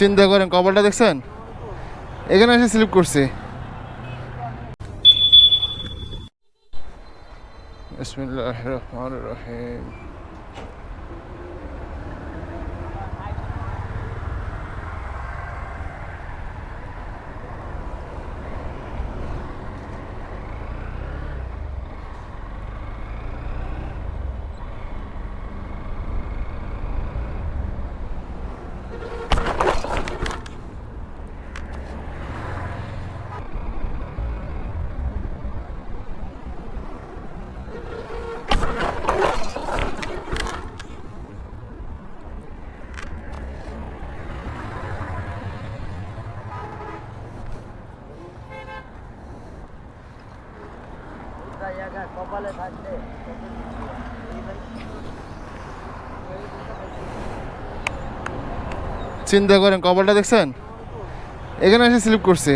চিন্তা করেন কপালটা দেখছেন? এখানে এসে স্লিপ করছি। বিসমিল্লাহ রহমান রহিম। চিন্তা করেন কপালটা দেখছেন? এখানে এসে স্লিপ করছে।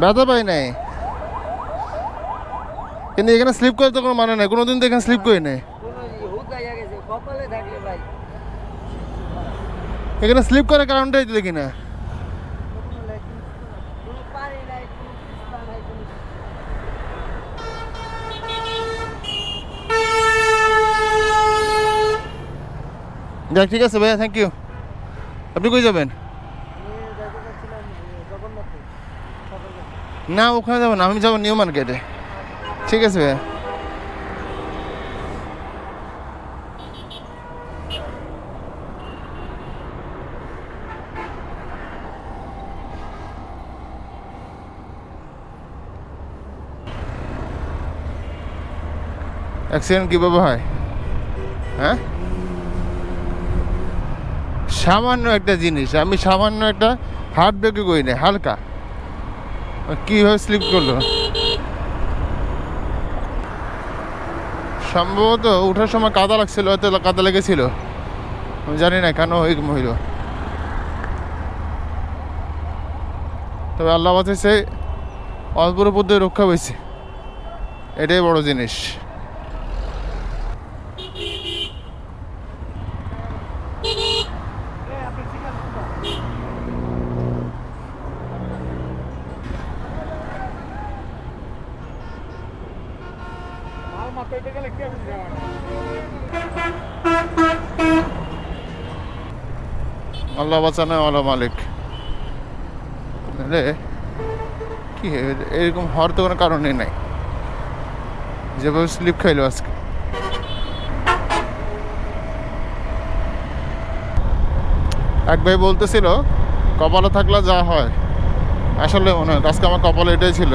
ব্যথা পাই নাই? কিন্তু এখানে স্লিপ করে তো কোনো মানে নাই। কোনোদিন তো এখানে স্লিপ করি নাই। কোনো এখানে স্লিপ করার কারণটাই তো দেখি না। কোনো কোনো কোনো কোনো যাক, ঠিক আছে ভাইয়া থ্যাংক ইউ আপনি কই যাবেন? না, ওখানে যাব না, আমি যাব নিউ মার্কেটে। ঠিক আছে ভাইয়া। অ্যাক্সিডেন্ট কীভাবে হয়? হ্যাঁ? সামান্য একটা জিনিস, আমি সামান্য একটা হার্ট ব্রেকে করি না হালকা। কীভাবে স্লিপ করল? সম্ভবত ওঠার সময় কাদা লাগছিল, হয়তো কাদা লেগেছিল। আমি জানি না কেন ওই মহিলা। তবে আল্লাহ বাঁচাইছে অল্পর উপর রক্ষা পেয়েছে এটাই বড় জিনিস। আল্লাহ বাঁচানো আল্লাহ মালিক। তাহলে কি এরকম হওয়ার তো কোনো কারণই নাই। যেভাবে স্লিপ খাইলো আজকে। এক ভাই বলতেছিল, কপালে থাকলে যা হয়। আসলে মনে হয়, আজকে আমার কপালে এটাই ছিল।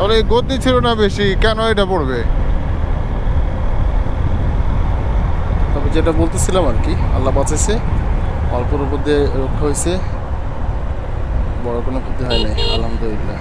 তাহলে গতি ছিল না বেশি, কেন এটা পড়বে? তবে যেটা বলতেছিলাম আর কি, আল্লাহ বাঁচাইছে, অল্পর উপর দিয়ে রক্ষা হয়েছে, বড় কোনো ক্ষতি হয় নাই, আলহামদুলিল্লাহ।